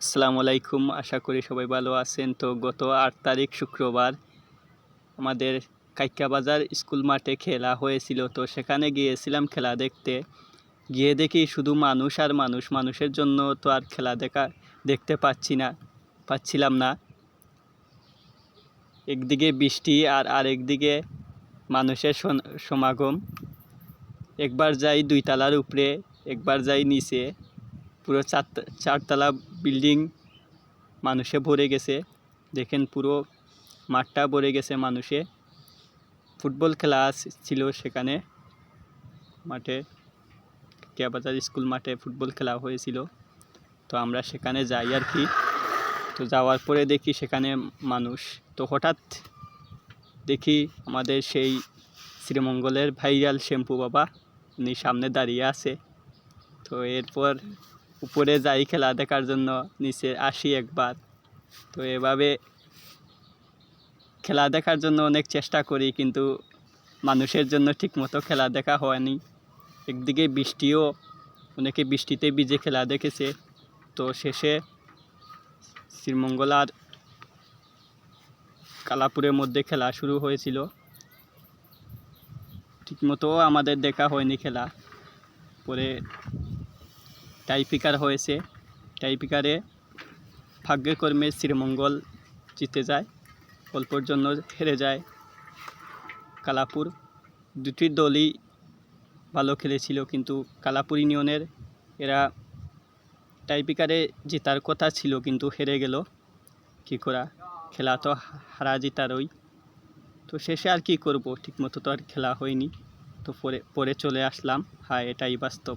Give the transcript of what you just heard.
আসসালামু আলাইকুম, আশা করি সবাই ভালো আছেন। তো গত আট তারিখ শুক্রবার আমাদের কাইকাবাজার স্কুল মাঠে খেলা হয়েছিল। তো সেখানে গিয়েছিলাম খেলা দেখতে। গিয়ে দেখি শুধু মানুষ আর মানুষ, মানুষের জন্য তো আর খেলা দেখা, দেখতে পাচ্ছি না, পাচ্ছিলাম না। একদিকে বৃষ্টি আর আরেকদিকে মানুষের সমাগম। একবার যাই দুই তালার উপরে, একবার যাই নিচে। পুরো চার চারতলা বিল্ডিং মানুষে ভরে গেছে। দেখেন পুরো মাঠটা ভরে গেছে মানুষে। ফুটবল খেলা ছিল সেখানে। মাঠে কেয়াবাজার স্কুল মাঠে ফুটবল খেলা হয়েছিল। তো আমরা সেখানে যাই আর কি। তো যাওয়ার পরে দেখি সেখানে মানুষ। তো হঠাৎ দেখি আমাদের সেই শ্রীমঙ্গলের ভাইরাল শ্যাম্পু বাবা, উনি সামনে দাঁড়িয়ে আছে। তো এরপর উপরে যাই খেলা দেখার জন্য নিচে আসি একবার। তো এভাবে খেলা দেখার জন্য অনেক চেষ্টা করি, কিন্তু মানুষের জন্য ঠিকমতো খেলা দেখা হয়নি। একদিকে বৃষ্টিও, অনেকে বৃষ্টিতে ভিজে খেলা দেখেছে। তো শেষে শ্রীমঙ্গলার কালাপুরের মধ্যে খেলা শুরু হয়েছিল। ঠিকমতো আমাদের দেখা হয়নি খেলা। পরে টাইপিকার হয়েছে। টাইপিকারে ভাগ্যকর্মে শ্রীমঙ্গল জিতে যায় অল্পর জন্য হেরে যায়। কালাপুর দুটি দলই ভালো খেলেছিল, কিন্তু কালাপুর ইউনিয়নের এরা টাইপিকারে জেতার কথা ছিল, কিন্তু হেরে গেল। কী করা, খেলা তো হারা জিতারই। তো শেষে আর কি করব? ঠিকমতো তো আর খেলা হয়নি। তো পরে পরে চলে আসলাম। হ্যাঁ এটাই বাস্তব।